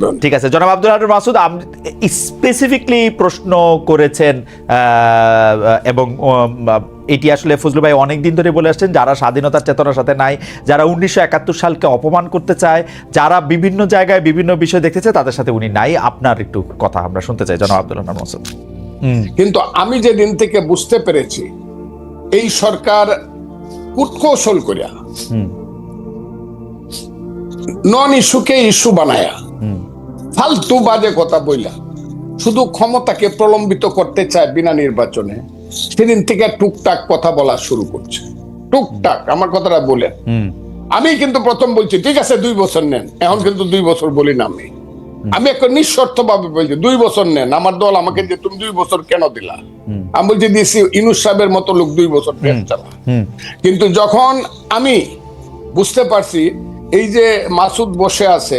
দেন ঠিক আছে জনাব আব্দুল হাদুর মাসুদ স্পেসিফিকলি প্রশ্ন করেছেন এবং এটি আসলে ফজলু ভাই অনেক দিন ধরে বলে আসছেন যারা স্বাধীনতার চেতনার সাথে নাই যারা উনিশশো একাত্তর সালকে অপমান করতে চায় যারা বিভিন্ন জায়গায় বিভিন্ন বিষয় দেখতে চায় তাদের সাথে উনি নাই। আপনার একটু কথা আমরা শুনতে চাই জনাব আব্দুল হাদুর মাসুদ। হুম। কিন্তু আমি যেদিন থেকে বুঝতে পেরেছি এই সরকার কুটকৌশল করিয়া নন ইস্যুকে ইস্যু বানায়া ফালতু বাজে কথা বইলা। শুধু ক্ষমতাকে প্রলম্বিত করতে চায় বিনা নির্বাচনে সেদিন থেকে টুকটাক কথা বলা শুরু করছে। টুকটাক আমার কথাটা বলেন। আমি কিন্তু প্রথম বলছি ঠিক আছে দুই বছর নেন। এখন কিন্তু দুই বছর বলি না আমি। আমি একটা নিঃশর্ত ভাবে বলছি দুই বছর নেন। আমার দল আমাকে যে তুমি দুই বছর কেন দিলা? আমি বলছি দিয়েছি ইনুস সাহেবের মতো লোক দুই বছর পেট চালা। কিন্তু যখন আমি বুঝতে পারছি এই যে মাসুদ বসে আছে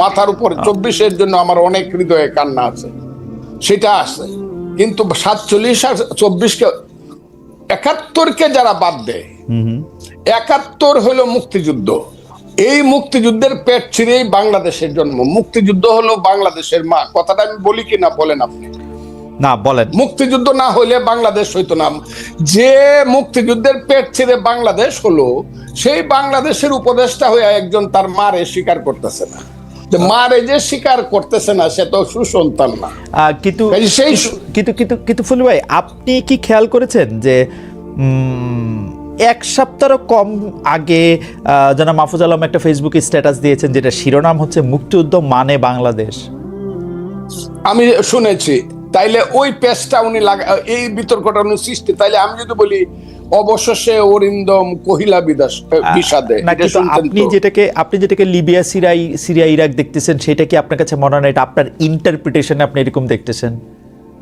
মাথার উপরে চব্বিশের জন্য আমার অনেক হৃদয়ে কান্না আছে। সেটা আছে। কিন্তু সাতচল্লিশ আর চব্বিশকে একাত্তরকে যারা বাদ দেয় একাত্তর হলো মুক্তিযুদ্ধ। এই মুক্তিযুদ্ধের পেট ছিঁড়েই বাংলাদেশের জন্ম। মুক্তিযুদ্ধ হলো বাংলাদেশের মা। কথাটা আমি বলি কিনা বলেন আপনি? না বলেন। মুক্তিযুদ্ধ না হইলে বাংলাদেশ হইতো না। যে মুক্তিযুদ্ধের পেট ছিঁড়ে বাংলাদেশ হলো সেই বাংলাদেশের উপদেষ্টা হয়ে একজন তার মারে স্বীকার করতেছে না। মারে যে স্বীকার করতেছে না সে তো সুসন্তান না। কিন্তু সেই কিন্তু কিন্তু কিন্তু ফুলু ভাই আপনি কি খেয়াল করেছেন যে এক সপ্তাহ কম আগে যেন মাহফুজ আলম একটা ফেসবুকে স্ট্যাটাস দিয়েছেন যেটা শিরোনাম হচ্ছে মুক্তিযুদ্ধ মানে বাংলাদেশ। আমি শুনেছি তাইলে ওই পেজটা উনি লাগা এই বিতর্কটা উনি সৃষ্টি তাইলে আমি যদি বলি অবশেষে অরিন্দম কহিলা বিদাস বিষাদে। আপনি যেটাকে আপনি যেটাকে লিবিয়া সিরিয়াই সিরিয়া ইরাক দেখতেছেন সেটা কি আপনার কাছে মনে হয় এটা আপনার ইন্টারপ্রিটেশন আপনি এরকম দেখতেছেন?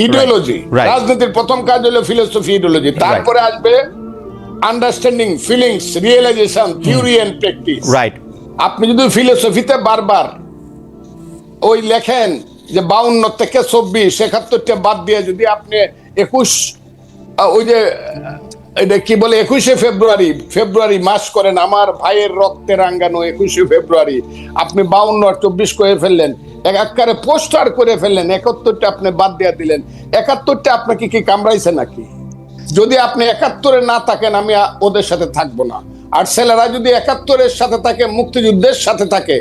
ইডিওলজি রাজনীতির প্রথম কাজ হলো ফিলোসফি ইডিওলজি তারপরে আসবে understanding feelings realisation theory and practice right আপনি যদি ফিলোসফিতে বারবার ওই লেখেন যে বাউন্ন থেকে চব্বিশ একাত্তরটা বাদ দিয়ে যদি আপনি একুশ ওই যে এটা কি বলে, একুশে ফেব্রুয়ারি? ফেব্রুয়ারি মাস করেন আমার ভাইয়ের রক্তে রাঙ্গানো একুশে ফেব্রুয়ারি। আপনি বাউন্ন আর চব্বিশ করে ফেললেন, এক আকারে পোস্টার করে ফেললেন, একাত্তরটা আপনি বাদ দিয়ে দিলেন। একাত্তরটা আপনাকে কি কামড়াইছে নাকি? যদি আপনি একাত্তরে না থাকেন, আমি ওদের সাথে থাকব না। আর ছেলেরা যদি একাত্তরের সাথে থাকে, মুক্তিযুদ্ধের সাথে থাকে,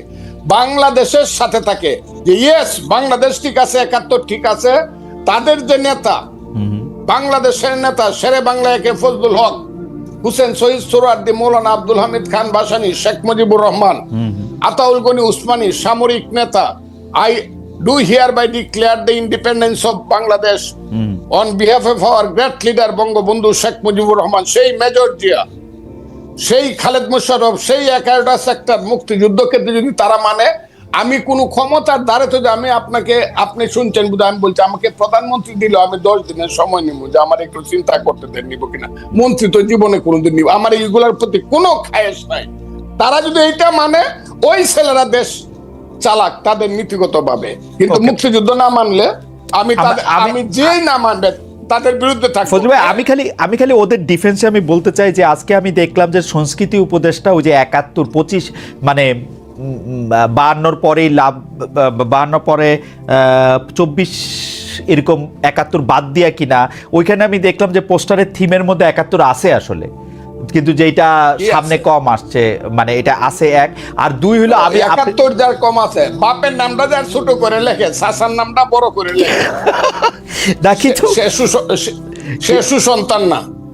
বাংলাদেশের সাথে থাকে, যে ইয়েস বাংলাদেশ ঠিক আছে, একাত্তর ঠিক আছে, তাদের যে নেতা বাংলাদেশের নেতা শেরে বাংলা একে ফজলুল হক, হুসেন শহীদ সোরার্দি, মৌলানা আব্দুল হামিদ খান বাসানি, শেখ মুজিবুর রহমান, আতাউল গনি উসমানী, সামরিক নেতা, I do hereby declare the independence of Bangladesh on behalf of our great leader Bangabandhu Sheikh Mujibur Rahman, সেই মেজর জিয়া, সেই খালেদ মোশারফ সেই এগারোটা সেক্টর মুক্তিযুদ্ধকে যদি তারা মানে আমি কোনো ক্ষমতার দ্বারে তো আমি আপনাকে আপনি শুনছেন বুঝে আমি বলছি আমাকে প্রধানমন্ত্রী দিল আমি দশ দিনের সময় নিব যে আমার একটু চিন্তা করতে দেন নিব কিনা। মন্ত্রী তো জীবনে কোনোদিন নিব আমার এইগুলোর প্রতি কোনো খায়েশ নাই। তারা যদি এইটা মানে ওই ছেলেরা দেশ চালাক তাদের নীতিগত ভাবে কিন্তু মুক্তিযুদ্ধ না মানলে আমি তাদের- আমি- আমি যেই না মানবে তাদের বিরুদ্ধে থাকব। ভাই আমি খালি আমি খালি ওদের ডিফেন্সে আমি বলতে চাই যে আজকে আমি দেখলাম যে সংস্কৃতি উপদেষ্টা ওই যে একাত্তর পঁচিশ মানে বাহান্নর পরেই লাভ বাহান্নর পরে চব্বিশ এরকম একাত্তর বাদ দিয়া কিনা ওইখানে আমি দেখলাম যে পোস্টারের থিমের মধ্যে একাত্তর আছে আসলে। কিন্তু যেটা সামনে কম আসছে মানে এটা আছে এক। আর দুই হলো আমি একাত্তর যার কম আছে বাপের নামটা যার ছোট করে লেখে শাসার নামটা বড় করে লেখে। সে- সে সুসন্তান না।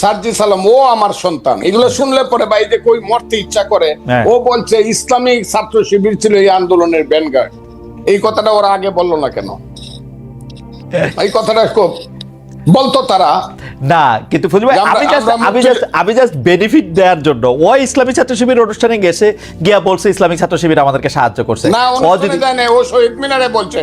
সার্জি সালাম ও আমার সন্তান। এগুলো শুনলে পরে ভাই যে কই মরতে ইচ্ছা করে হ্যাঁ। ও বলছে ইসলামিক ছাত্র শিবির ছিল এই আন্দোলনের ব্যানগার্ড এই কথাটা ওরা আগে বলল না কেন? এই কথাটা খুব বলতো তারা। না কিন্তু আমি জাস্ট আমি জাস্ট আমি জাস্ট বেনিফিট দেওয়ার জন্য ও ইসলামী ছাত্র শিবির অনুষ্ঠানে গেছে গিয়া বলছে ইসলামিক ছাত্র শিবির আমাদেরকে সাহায্য করছে। না ও যদি না, ও শহীদ মিনারে বলছে।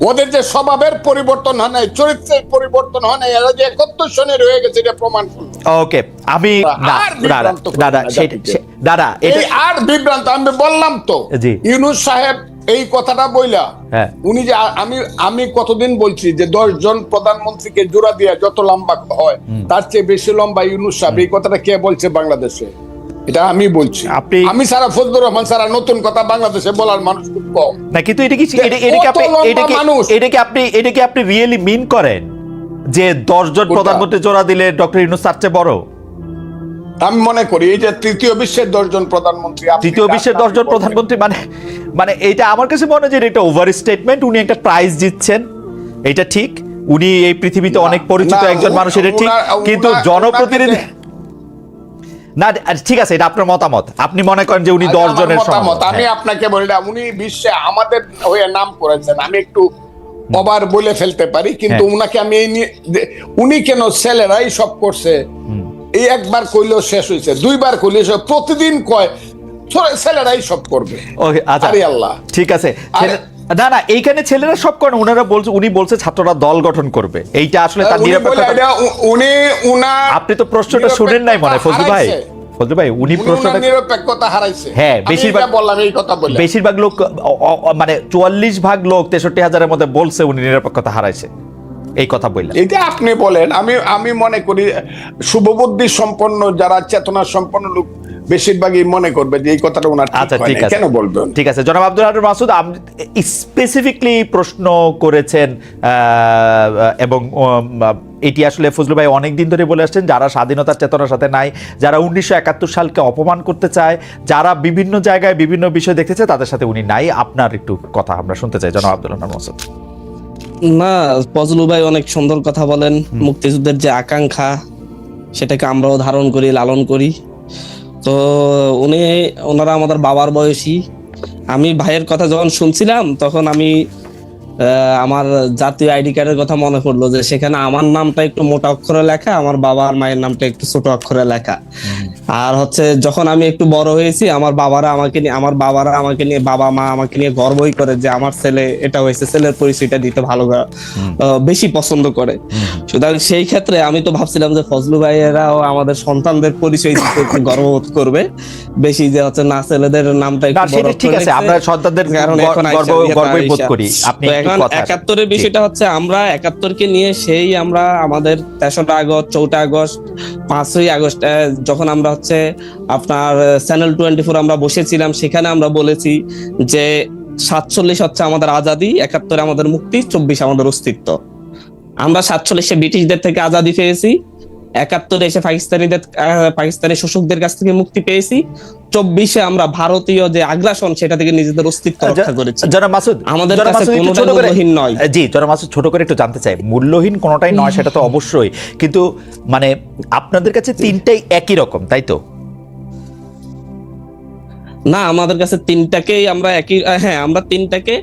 ওদের যে স্বভাবের পরিবর্তন হয় নাই চরিত্রের পরিবর্তন হয় নাই এরা যে একত্র সনে রয়ে গেছে এটা প্রমাণ ওকে আমি। সে- না না এটা এই আর বিভ্রান্ত আমি বললাম তো ইউনুস সাহেব এই কথাটা বইলা হ্যাঁ। উনি যে আমি আমি কতদিন বলছি যে দশ জন প্রধানমন্ত্রীকে জোড়া দিয়ে যত লম্বা হয় তার চেয়ে বেশি লম্বা ইউনুস সাহেব এই কথাটা কে বলছে বাংলাদেশে এটা আমি বলছি। আপনি- আমি সারা ফজলুর রহমান সারা নতুন কথা বাংলাদেশে বলার মানুষ খুব কম। না কিন্তু এটা কি এটা কি আপনি এটা কি। এটা কি আপনি এটা কি আপনি রিয়েলি মিন করেন? যে দশজন? প্রধানমন্ত্রী জোড়া দিলে ডক্টর ইউনুস তার চেয়ে বড়? আমি মনে করি এই যে তৃতীয় বিশ্বের দশজন প্রধানমন্ত্রী তৃতীয় বিশ্বের দশজন প্রধানমন্ত্রী মানে মানে এটা আমার কাছে মনে হয় যে এটা ওভার স্টেটমেন্ট উনি একটা প্রাইজ জিতছেন। এটা ঠিক। উনি এই পৃথিবীতে অনেক পরিচিত একজন মানুষ এটা ঠিক। কিন্তু জনপ্রতিনিধি না ঠিক আছে এটা আপনার মতামত। আপনি মনে করেন যে উনি দশ জনের মতামত। আমি হ্যাঁ। আপনাকে বলি না উনি বিশ্বে আমাদের হয়ে নাম করেছেন। আমি একটু অবার বলে ফেলতে পারি কিন্তু হ্যাঁ। উনাকে আমি এই নিয়ে উনি কেন ছেলেরাই সব করছে? এই একবার কইলেও শেষ হয়েছে দুইবার কইলে প্রতিদিন কয় ছেলেরাই সব করবে। ওকে আচ্ছা। আল্লাহ। ঠিক আছে। না না এইখানে ছেলেরা সব করেন ওনারা বলছে উনি বলছে ছাত্ররা দল গঠন করবে। এইটা আসলে তার উনি নিরপেক্ষতা উনি উনার আপনি তো প্রশ্নটা শুনেন নাই মনে হয়, ফজলু ভাই। ফজলু ভাই উনি প্রশ্নটা নিরপেক্ষতা হারাইছে। হ্যাঁ, বেশিরভাগ- বললাম এই কথা বলে বেশিরভাগ লোক মানে চুয়াল্লিশ ভাগ লোক তেষট্টি হাজারের মধ্যে বলছে উনি নিরপেক্ষতা হারাইছে। এই কথা বললেন এটা আপনি বলেন আমি আমি মনে করি শুভবুদ্ধি সম্পন্ন যারা চেতনা সম্পন্ন লোক বেশিরভাগই মনে করবে যে এই কথাটা ওনার আচ্ছা ঠিক আছে। কেন বলবেন? ঠিক আছে জনাব আব্দুল হাদুর মাসুদ স্পেসিফিকলি প্রশ্ন করেছেন এবং এটি আসলে ফজলু ভাই অনেক দিন ধরে বলে আসছেন যারা স্বাধীনতার চেতনার সাথে নাই যারা উনিশশো একাত্তর সালকে অপমান করতে চায় যারা বিভিন্ন জায়গায় বিভিন্ন বিষয় দেখতে চায় তাদের সাথে উনি নাই। আপনার একটু কথা আমরা শুনতে চাই জনাব আব্দুল হাদুর মাসুদ। না ফজলু ভাই অনেক সুন্দর কথা বলেন। মুক্তিযুদ্ধের যে আকাঙ্ক্ষা সেটাকে আমরাও ধারণ করি লালন করি। তো উনি ওনারা আমাদের বাবার বয়সী। আমি ভাইয়ের কথা যখন শুনছিলাম তখন আমি আমার জাতীয় আইডি কার্ডের কথা মনে পড়ল যে সেখানে আমার নামটা একটু মোটা অক্ষরে লেখা আমার বাবা আর মায়ের নামটা একটু ছোট অক্ষরে লেখা। আর হচ্ছে যখন আমি একটু বড় হয়েছি আমার বাবারা আমাকে নিয়ে আমার বাবারা আমাকে নিয়ে বাবা মা আমাকে নিয়ে গর্বই করে যে আমার ছেলে এটা হয়েছে ছেলের পরিচয়টা দিতে ভালো বেশি পছন্দ করে। সুতরাং সেই ক্ষেত্রে আমি তো ভাবছিলাম যে ফজলু ভাইয়েরাও আমাদের সন্তানদের পরিচয় দিতে একটু গর্ববোধ করবে। বেশি যে হচ্ছে না ছেলেদের নামটা একটু ঠিক আছে। আমরা সন্তানদের কারণ গর্বই বোধ করি। আপনি একাত্তরের বিষয়টা হচ্ছে আমরা একাত্তরকে নিয়ে সেই আমরা আমাদের তেসরা আগস্ট চৌঠা আগস্ট পাঁচই আগস্ট যখন আমরা হচ্ছে আপনার চ্যানেল টোয়েন্টি ফোর আমরা বসেছিলাম সেখানে আমরা বলেছি যে সাতচল্লিশ হচ্ছে আমাদের আজাদি একাত্তরে আমাদের মুক্তি চব্বিশ আমাদের অস্তিত্ব। আমরা সাতচল্লিশে ব্রিটিশদের থেকে আজাদি পেয়েছি একাত্তরে এসে পাকিস্তানিদের পাকিস্তানের পাকিস্তানি শোষকদের কাছ থেকে মুক্তি পেয়েছি। চব্বিশে আমরা ভারতীয় যে আগ্রাসন সেটা থেকে নিজেদের অস্তিত্ব রক্ষা করেছি। জনাব মাসুদ আমাদের কাছে কোনোটাই করে- মূল্যহীন নয়। জি জনাব মাসুদ ছোট করে একটু জানতে চাই মূল্যহীন কোনোটাই নয় সেটা তো অবশ্যই। কিন্তু মানে আপনাদের কাছে তিনটাই একই রকম তাই তো? না আমাদের কাছে তিনটাকেই আমরা একই হ্যাঁ আমরা তিনটাকে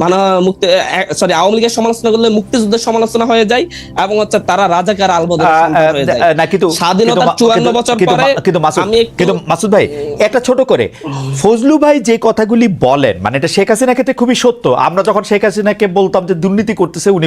মানে মুক্তি সরি আওয়ামী লীগের সমালোচনা করলে মুক্তিযুদ্ধের সমালোচনা হয়ে যায় এবং হচ্ছে তারা রাজাকার আলবদর না কিন্তু স্বাধীনতার 54 বছর পরে কিন্তু মাসুদ কিন্তু মাসুদ ভাই একটা ছোট করে। ফজলু ভাই যে কথাগুলি বলেন মানে এটা শেখ হাসিনা ক্ষেত্রে খুবই সত্য। আমরা যখন শেখ হাসিনাকে বলতাম যে দুর্নীতি করতেছে উনি